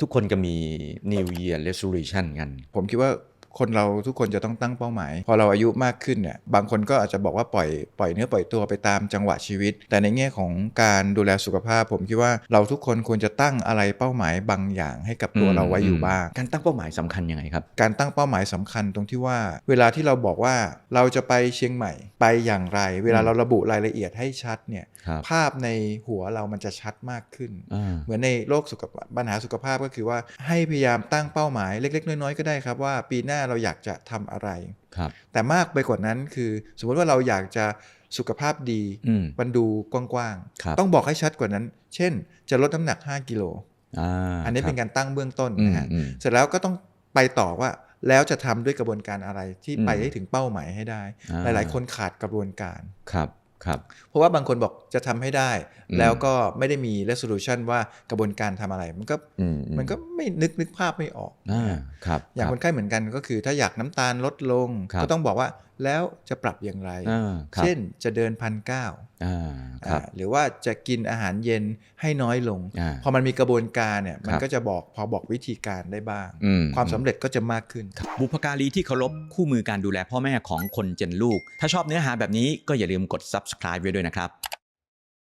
ทุกคนก็มี New Year Resolution กัน ผมคิดว่า คนเราทุกคนจะต้องตั้งเป้าหมาย พอเราอายุมากขึ้นเนี่ยบางคนก็อาจจะบอกว่าปล่อยปล่อยเนื้อปล่อยตัวไปตามจังหวะชีวิต แต่ในแง่ของการดูแลสุขภาพ ผมคิดว่าเราทุกคนควรจะตั้งอะไรเป้าหมายบางอย่างให้กับตัวอืมเราไว้อยู่บ้าง การตั้งเป้าหมายสำคัญยังไงครับ การตั้งเป้าหมายสำคัญตรงที่ว่า เวลาที่เราบอกว่าเราจะไปเชียงใหม่ไปอย่างไร เวลาเราระบุรายละเอียดให้ชัดเนี่ยครับภาพในหัวเรามันจะชัดมากขึ้นอ่าเหมือนในโรคสุขภาพปัญหาสุขภาพก็คือว่าให้พยายามตั้งเป้าหมายเล็ก ๆ น้อยๆก็ได้ครับว่าปีหน้าเราอยากจะทำอะไรครับ แต่มากไปกว่านั้นคือ สมมติว่าเราอยากจะสุขภาพดีอืมมันดูกว้างครับๆต้องบอกให้ชัดกว่านั้น เช่น จะลดน้ำหนัก 5 กิโลอ่าอันนี้เป็นคบการตั้งเบื้องต้นอืมนะฮะอืมเสร็จแล้วก็ต้องไปต่อว่าแล้วจะทำด้วยกระบวนการอะไรที่อืมไปให้ถึงเป้าหมายให้ได้อ่าหลายๆ คนขาดกระบวนการครับ ครับเพราะว่าบางคนบอกจะทำให้ได้อืมแล้วก็ไม่ได้มี resolution ว่ากระบวนการทำอะไร มันก็อืมมันก็ไม่นึกนึกภาพไม่ออกอ่านะฮะครับอย่างรับคนไข้เหมือนกันก็คือ ถ้าอยากน้ำตาลลดลงครับก็ต้องบอกว่าแล้วจะปรับอย่างไรอ่าครับเช่นจะเดินพันเก้าอ่าครับหรือว่าจะกินอาหารเย็นให้น้อยลงอ่าพอมันมีกระบวนการเนี่ยมันครับก็จะบอกพอบอกวิธีการได้บ้างอืมความสำเร็จก็จะมากขึ้น บุพการีที่เคารพคู่มือการดูแลพ่อแม่ของคนเจนลูก ถ้าชอบเนื้อหาแบบนี้ก็อย่าลืมกด subscribe ไว้ด้วยนะครับ